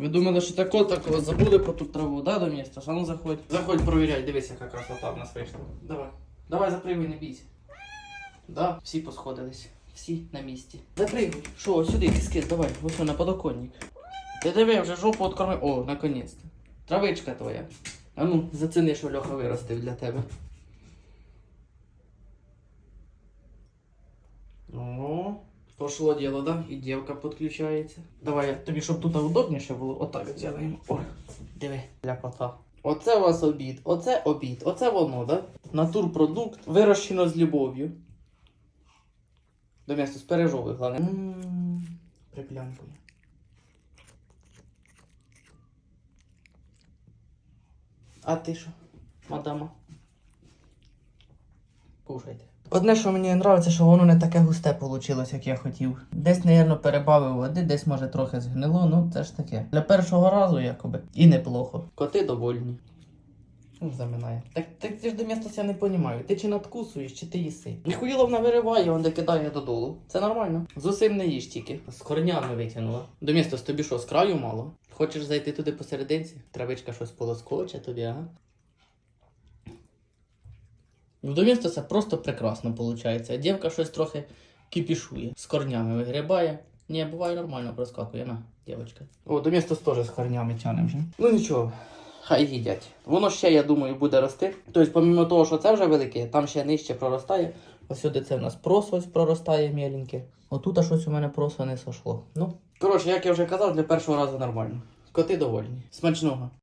Ви думали, що тако такого забули про ту траву, да, до міста? А ну заходь. Заходь, провіряй, дивись, яка красота в нас вийшла. Давай. Давай запригуй, не бійся. Да, всі посходились. Всі на місці. Запригуй. Що, ось сюди, кискис, давай, ось на подоконник. Ти диви, вже жопу откормив. О, наконець-то. Травичка твоя. А ну, заціни, що Льоха виростив для тебе. О, пошло діло, да? І дівка підключається. Давай, я тобі, щоб тут удобніше було, отак зробимо. О, диви, ляпота. Оце у вас обід, оце обід, оце воно, да? Натурпродукт, вирощено з любов'ю. До м'яса з пережови, головне. Ммм, приплямкує. А ти що, мадама? Кушайте. Одне, що мені подобається, що воно не таке густе вийшло, як я хотів. Десь, мабуть, перебавив води, десь може трохи згнило, ну це ж таке. Для першого разу якоби. І неплохо. Коти довольні. Ну, заминає. Так, так ти ж до міста я не розумію. Ти чи надкусуєш, чи ти їси? Ніхуїло вона вириває, он де кидає додолу. Це нормально. З усім не їж тільки. З корнями витягнула. До міста тобі що, з краю мало? Хочеш зайти туди посерединці? Травичка щось полоскоче тобі, ага. Ну, до міста це просто прекрасно виходить. Дівка щось трохи кипішує. З корнями вигрібає. Ні, буває нормально проскакує, на, дівчинка. О, до міста теж з корнями тянем вже. Ну нічого. Хай їдять. Воно ще, я думаю, буде рости. Тобто, помимо того, що це вже велике, там ще нижче проростає. Ось сюди це в нас просо ось проростає міленьке. Отут а щось у мене просо не сошло. Ну. Коротше, як я вже казав, для першого разу нормально. Коти довольні. Смачного.